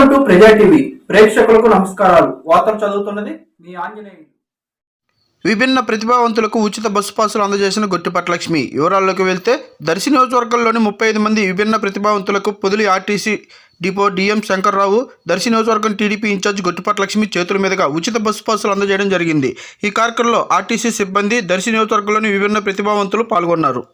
Welcome to ప్రజా TV ప్రేక్షకులకు నమస్కారాలు. వార్తలు చదువుతున్నది మీ ఆంజనేయులు. విభిన్న ప్రతిభావంతులకు ఉచిత బస్సు పాసులు అందజేసిన గొట్టిపట్ల లక్ష్మి వివరాల్లోకి వెళ్తే దర్శి నియోజకవర్గంలోని ముప్పై ఐదు మంది విభిన్న ప్రతిభావంతులకు Podili RTC depot DM Shankar Rao Darsi నియోజకవర్గం టీడీపీ ఇన్ఛార్జ్ గొట్టిపట్ల లక్ష్మి చేతుల మీదుగా ఉచిత బస్సు పాసులు అందజేయడం జరిగింది. ఈ కార్యక్రమంలో ఆర్టీసీ సిబ్బంది దర్శి నియోజకవర్గంలోని విభిన్న ప్రతిభావంతులు పాల్గొన్నారు.